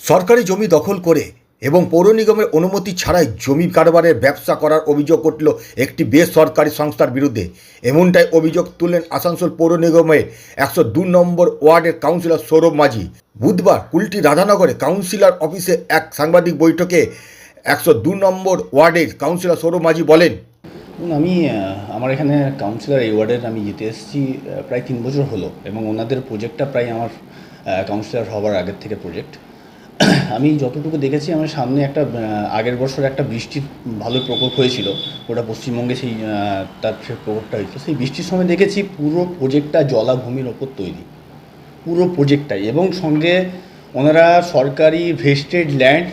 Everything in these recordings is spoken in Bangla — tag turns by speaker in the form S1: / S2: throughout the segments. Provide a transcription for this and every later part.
S1: সরকারি জমি দখল করে এবং পৌর নিগমের অনুমতি ছাড়াই জমি কারবারের ব্যবসা করার অভিযোগ উঠল একটি বেসরকারি সংস্থার বিরুদ্ধে। এমনটাই অভিযোগ তুললেন আসানসোল পৌর নিগমের একশো দু নম্বর ওয়ার্ডের কাউন্সিলর সৌরভ মাঝি। বুধবার কুলটি রাধানগরে কাউন্সিলর অফিসে এক সাংবাদিক বৈঠকে একশো দু নম্বর ওয়ার্ডের কাউন্সিলর সৌরভ মাঝি বলেন
S2: আমি আমার এখানে কাউন্সিলর এই ওয়ার্ডের আমি জিতে এসেছি প্রায় তিন বছর হলো এবং ওনাদের প্রজেক্টটা প্রায় আমার কাউন্সিলর হওয়ার আগের থেকে প্রজেক্ট আমি যতটুকু দেখেছি, আমার সামনে একটা আগের বছর একটা বৃষ্টির ভালো প্রকোপ হয়েছিল। ওটা পশ্চিমবঙ্গে সেই তার প্রকোপটা হয়েছিল। সেই বৃষ্টির সময় দেখেছি পুরো প্রজেক্টটা জলাভূমির ওপর তৈরি। পুরো প্রজেক্টটাই এবং সঙ্গে ওনারা সরকারি ভেস্টেড ল্যান্ড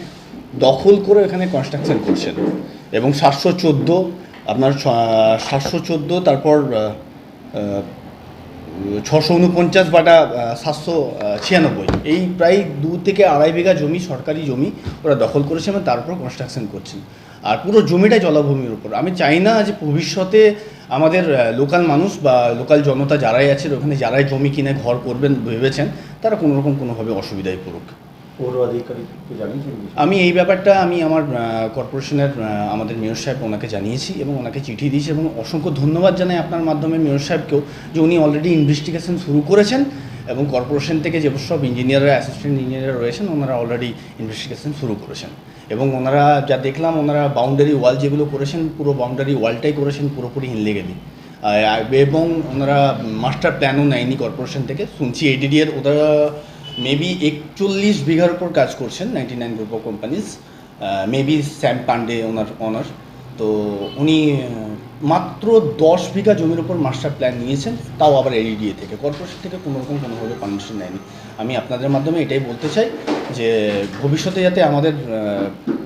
S2: দখল করে এখানে কনস্ট্রাকশন করছেন। এবং সাতশো চোদ্দ আপনার সাতশো চোদ্দ, তারপর ছশো উনপঞ্চাশ বাটা সাতশো ছিয়ানব্বই। এই প্রায় দু থেকে আড়াই বিঘা জমি, সরকারি জমি ওরা দখল করেছে এবং তারপর কনস্ট্রাকশন করছেন। আর পুরো জমিটা জলাভূমির উপর। আমি চাই না যে ভবিষ্যতে আমাদের লোকাল মানুষ বা লোকাল জনতা যারাই আছে, ওখানে যারাই জমি কিনে ঘর করবেন ভেবেছেন, তারা কোনোরকম কোনোভাবে অসুবিধায় পড়ুক। আমি এই ব্যাপারটা আমি আমার কর্পোরেশনের আমাদের মেয়র সাহেব ওনাকে জানিয়েছি এবং ওনাকে চিঠি দিয়েছি এবং অসংখ্য ধন্যবাদ জানাই আপনার মাধ্যমে মেয়র সাহেবকেও যে উনি অলরেডি ইনভেস্টিগেশন শুরু করেছেন এবং কর্পোরেশন থেকে যে সব ইঞ্জিনিয়াররা অ্যাসিস্ট্যান্ট ইঞ্জিনিয়ার রয়েছেন, ওনারা অলরেডি ইনভেস্টিগেশন শুরু করেছেন। এবং ওনারা যা দেখলাম, ওনারা বাউন্ডারি ওয়াল যেগুলো করেছেন, পুরো বাউন্ডারি ওয়ালটাই করেছেন পুরোপুরি হিনলেগেলি এবং ওনারা মাস্টার প্ল্যানও নেয়নি কর্পোরেশন থেকে। শুনছি এডিডি এর ওরা মেবি একচল্লিশ বিঘার উপর কাজ করছেন ninety nine group of companies maybe Sam Pandey owner owner তো উনি মাত্র দশ বিঘা জমির উপর মাস্টার প্ল্যান নিয়েছেন, তাও আবার এডিডিএ থেকে। কর্পোরেশন থেকে কোনোরকম কোনোভাবে পারমিশন নেয়নি। আমি আপনাদের মাধ্যমে এটাই বলতে চাই যে, ভবিষ্যতে যাতে আমাদের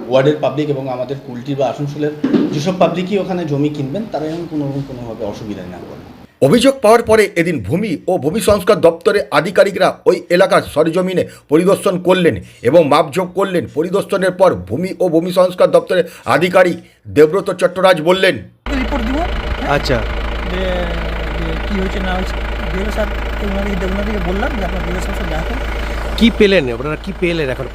S2: ওয়ার্ডের পাবলিক এবং আমাদের কুলটি বা আসানসোলের যেসব পাবলিকই ওখানে জমি কিনবেন, তারা যেন কোনোরকম কোনোভাবে অসুবিধায় না পড়ে।
S1: অভিযোগ পাওয়ার পরে এদিন ভূমি ও ভূমি সংস্কার দপ্তরের আধিকারিকরা ওই এলাকার সরজমিনে পরিদর্শন করলেন এবং মাপযোগ করলেন। পরিদর্শনের পর ভূমি ও ভূমি সংস্কার দপ্তরের আধিকারিক দেব্রত চট্টরাজ বললেন
S3: রিপোর্ট দিব।
S4: আচ্ছা।
S3: যে যে হয়েছে না হয়েছে ডিও স্যার ওনাদেরকে ওনাদেরকে বললাম যে আপনার ডিও স্যার দেখা
S4: কি পেলেন? আপনারা কি পেলেন এখন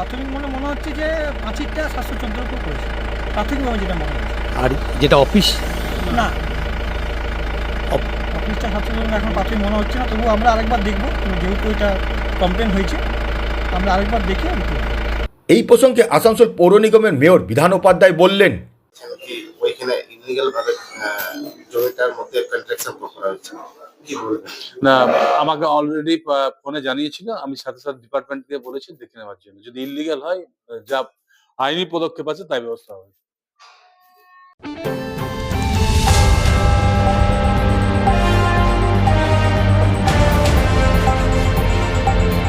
S3: প্রাথমিক মনে মনে হচ্ছে যে পাঁচিরটা সাতশো চোদ্দোর উপর করেছে প্রাথমিকভাবে যেটা মনে হচ্ছে।
S4: আর যেটা অফিস?
S3: না অফিসটা সাতশো এখন প্রাথমিক মনে হচ্ছে না তবুও আমরা আরেকবার দেখব যেহেতু এটা কমপ্লেন হয়েছে আমরা আরেকবার দেখে
S1: এই প্রসঙ্গে আসানসোল পৌর নিগমের মেয়র বিধান উপাধ্যায় বললেন
S5: কি ওইখানে ইলিগাল ভাবে আহ, জমিটার মধ্যে কন্ট্রাকশন করা হয়েছে।
S6: না আমাকে অলরেডি ফোনে জানিয়েছিল আমি সাথে সাথে ডিপার্টমেন্টকে বলেছি দেখে নেওয়ার জন্য। যদি ইলিগাল হয় যা আইনি পদক্ষেপ আছে তাই ব্যবস্থা হবে।